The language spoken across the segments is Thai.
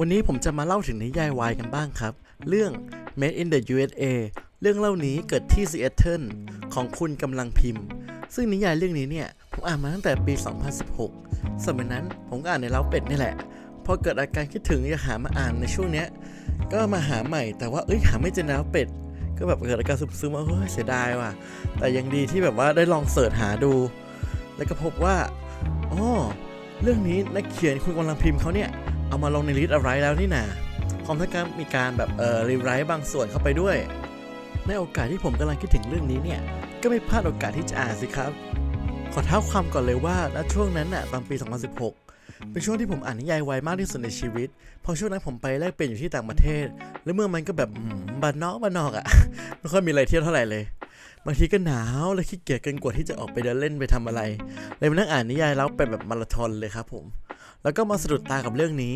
วันนี้ผมจะมาเล่าถึงนิยายวายกันบ้างครับ เรื่อง Made in the USA เรื่องเล่านี้เกิดที่ซีแอตเทิลของคุณกำลังพิมพ์ ซึ่งนิยายเรื่องนี้เนี่ยผมอ่านมาตั้งแต่ปี 2016 สมัยนั้นผมก็อ่านในเล้าเป็ดนี่แหละ พอเกิดอาการคิดถึงอยากหามาอ่านในช่วงเนี้ย ก็มาหาใหม่แต่ว่าเอ้ยหาไม่เจอในเล้าเป็ด ก็แบบเกิดอาการซึมๆว่าเฮ้ยเสียดายว่ะ แต่ยังดีที่แบบว่าได้ลองเสิร์ชหาดู แล้วก็พบว่าอ๋อเรื่องนี้นักเขียนคุณกำลังพิมพ์เขาเนี่ย เอามาลงในลิสต์อะไรแล้วนี่นาพร้อมทั้งการมีการแบบเอ่อรีไรต์บางส่วนเข้าไปด้วย ในโอกาสที่ผมกำลังคิดถึงเรื่องนี้เนี่ย ก็ไม่พลาดโอกาสที่จะอ่านสิครับ ขอเท้าความก่อนเลยว่าณช่วงนั้นน่ะตอนปี 2016เป็นช่วงที่ผมอ่านนิยายไวมากที่สุดในชีวิต เพราะช่วงนั้นผมไปแลกเปลี่ยนอยู่ที่ต่างประเทศ แล้วเมื่องมันก็แบบบ้านนอกบ้านนอกอะ่ะ ไม่ค่อยมีอะไรเที่ยวเท่าไหร่เลย บางทีก็หนาวและขี้เกียจเกินกว่าที่จะออกไปเดินเล่นไปทำอะไร เลยมานั่งอ่านนิยายแล้วเป็นแบบมาราธอนเลยครับผม แล้วก็มาสะดุดตากับเรื่องนี้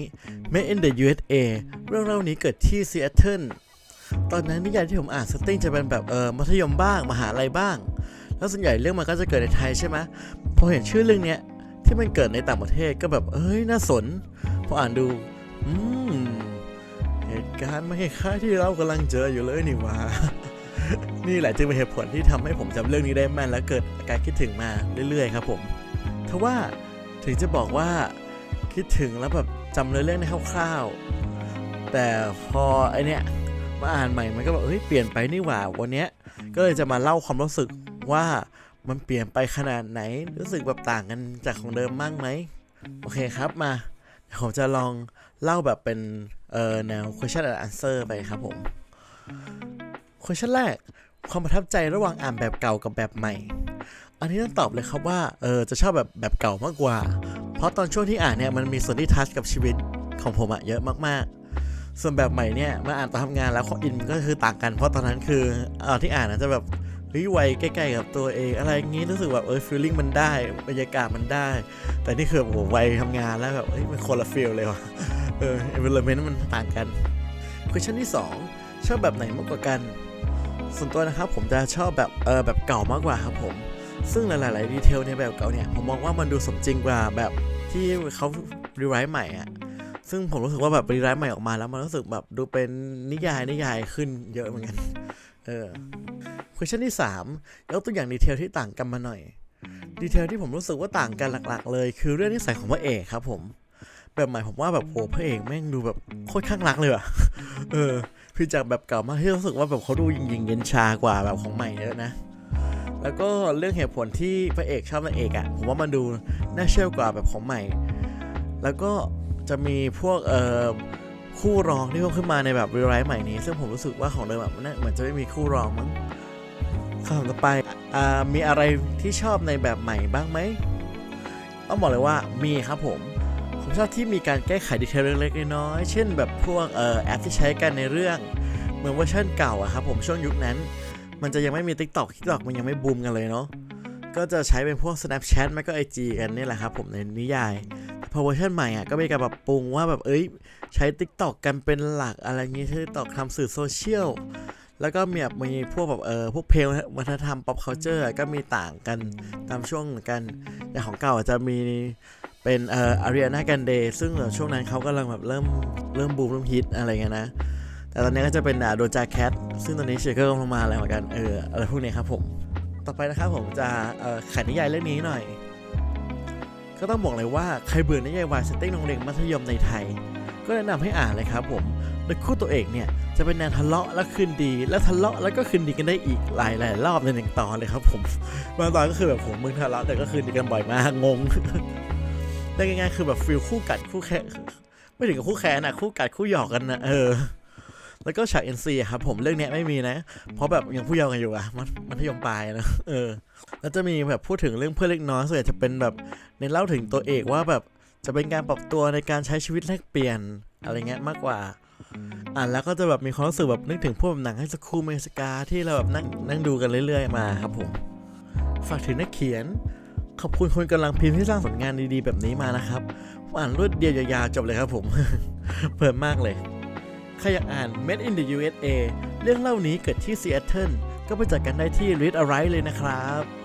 Made in the USA เรื่องเล่านี้เกิดที่ซีแอตเทิลตอนนั้นนิยายที่ผมอ่านสติ้งจะเป็นแบบเออมัธยมบ้างมหาลัยบ้าง แล้วส่วนใหญ่เรื่องมันก็จะเกิดในไทยใช่ไหมพอเห็นชื่อเรื่องเนี้ยที่มันเกิดในต่างประเทศก็แบบเอ้ยน่าสน พออ่านดู อืม เหตุการณ์ไม่คล้ายที่เรากำลังเจออยู่เลยนี่ว่านี่แหละจึงเป็นเหตุผลที่ทำให้ผมจำเรื่องนี้ได้แม่นและเกิดอาการคิดถึงมาเรื่อยๆ ครับผมทว่าถึงจะบอกว่า คิดถึงแล้วแบบจำเนื้อเรื่องได้คร่าวๆ แต่พอไอเนี้ยมาอ่านใหม่มันก็แบบเฮ้ยเปลี่ยนไปนี่หว่าวันเนี้ยก็เลยจะมาเล่าความรู้สึกว่ามันเปลี่ยนไปขนาดไหน รู้สึกแบบต่างกันจากของเดิมมากไหมโอเคครับมาผมจะลองเล่าแบบเป็นเอ่อแนว question and answer ไปครับผม question แรก ความประทับใจระหว่างอ่านแบบเก่ากับแบบใหม่ อันนี้ต้องตอบเลยครับว่าเออจะชอบแบบแบบเก่ามากกว่า เพราะตอนช่วงที่อ่านเนี่ยมันมีส่วนที่ทัชกับชีวิตของผมอะเยอะมากๆ ส่วนแบบใหม่เนี่ยมาอ่านตอนทำงานแล้วขออินก็คือต่างกัน เพราะตอนนั้นคือเอาที่อ่านนะจะแบบเฮ้ยวัยใกล้ๆกับตัวเองอะไรอย่างงี้รู้สึกแบบเออฟีลลิ่งมันได้บรรยากาศมันได้ แต่นี่คือโอ้โหวัยทำงานแล้วแบบเฮ้ยมันคนละฟีลเลยว่ะเออเอเวอร์เมนต์มันต่างกัน question ที่สองชอบแบบไหนมากกว่ากัน ส่วนตัวนะครับผมจะชอบแบบเออแบบเก่ามากกว่าครับผม ซึ่งหลายๆดีเทลในแบบเก่าเนี่ย ผมมองว่ามันดูสมจริงกว่าแบบที่เขารีไรต์ใหม่อะซึ่งผมรู้สึกว่าแบบรีไรต์ใหม่ออกมาแล้วมันรู้สึกแบบดูเป็นนิยายนิยายขึ้นเยอะเหมือนกัน เออ question ที่ 3 ยกตัวอย่างดีเทลที่ต่างกันมาหน่อย ดีเทลที่ผมรู้สึกว่าต่างกันหลัก ๆ เลย คือเรื่องนิสัยของพระเอกครับผม แบบใหม่ผมว่าแบบโหพระเอกแม่งดูแบบโคตรข้างรักเลยว่ะเออ คือจากแบบเก่ามากที่รู้สึกว่าแบบเขาดูยิงๆเย็นชากว่าแบบของใหม่เยอะนะ แล้วก็เรื่องเหตุผลที่พระเอกชอบนางเอกอะ่ะผมว่ามันดูน่าเชื่อกว่าแบบของใหม่ แล้วก็จะมีพวกเอ่อคู่รองที่เพิ่มขึ้นมาในแบบรีไรต์ใหม่นี้ ซึ่งผมรู้สึกว่าของเดิมแบบมันน่าเหมือนจะไม่มีคู่รองมั้งคำต่อไปอ่ามีอะไรที่ชอบในแบบใหม่บ้างไหมต้องบอกเลยว่ามีครับผมผมชอบที่มีการแก้ไขดีเทลเล็กๆน้อยๆเช่นแบบพวกเอ่อแอปที่ใช้กันในเรื่องเหมือนเวอร์ชันเก่าอะครับผมช่วงยุคนั้น มันจะยังไม่มี TikTok TikTok มันยังไม่บูมกันเลยเนาะก็จะใช้เป็นพวก Snapchat ไม่ก็ IG กันนี่แหละครับผมในนิยาย พอเวอร์ชันใหม่อะก็มีการปรับปรุงว่าแบบเอ้ยใช้ TikTok กันเป็นหลักอะไรอย่างงี้ใช้ TikTok ทำสื่อโซเชียลแล้วก็มีแบบมีพวกแบบเออพวกเพลงวัฒนธรรม pop culture ก็มีต่างกันตามช่วงกันอย่างของเก่าอาจจะมีเป็นเอ่ออารีนากันเดย์ซึ่งแบบช่วงนั้นเขากำลังแบบเริ่มเริ่มบูมเริ่มฮิตอะไรเงี้ยนะ แต่ตอนนี้ก็จะเป็นโดจาแคทซึ่งตอนนี้เชเกอร์กำลังมาแล้วเหมือนกันเอออะไรพวกนี้ครับผม ต่อไปนะครับผมจะเอ่อขายนิยายเรื่องนี้หน่อย ก็ต้องบอกเลยว่าใครเบื่อนิยายวายเซตติ้งโรงเรียนมัธยมในไทย ก็แนะนำให้อ่านเลยครับผมโดยคู่ตัวเอกเนี่ยจะเป็นแนวทะเลาะแล้วคืนดี แล้วทะเลาะแล้วก็คืนดีกันได้อีกหลายหลายรอบในหนึ่งตอนเลยครับผมบางตอนก็คือแบบผมมึงทะเลาะแต่ก็คืนดีกันบ่อยมากงงเรียกง่ายๆคือแบบฟิลคู่กัดคู่แค่ไม่ถึงกับคู่แค้นอะคู่กัดคู่หยอกกันนะเออ แล้วก็ฉาก NC อะครับผมเรื่องเนี้ยไม่มีนะ เพราะแบบยังผู้เยาว์กันอยู่อะมัธมัธยมปลายนะเออ แล้วจะมีแบบพูดถึงเรื่องเพื่อนเล็กน้อยส่วนใหญ่จะเป็นแบบในเล่าถึงตัวเอกว่าแบบจะเป็นการปรับตัวในการใช้ชีวิตแลกเปลี่ยนอะไรเงี้ยมากกว่าอ่านแล้วก็จะแบบมีความรู้สึกแบบนึกถึงพวกแบบหนังให้สคูลเมสกาที่เราแบบนั่งนั่งดูกันเรื่อย ๆ มาครับผมฝากถึงนักเขียน ขอบคุณคนกำลังพิมพ์ที่สร้างผลงานดีๆ แบบนี้มานะครับผมอ่านรวดเดียวยาวๆจบเลยครับผม เพลินมากเลย ใครอยากอ่าน Made in the USA เรื่องเล่านี้เกิดที่ซีแอตเทิลก็ไปจัดกันได้ที่ Read a r i t e เลยนะครับ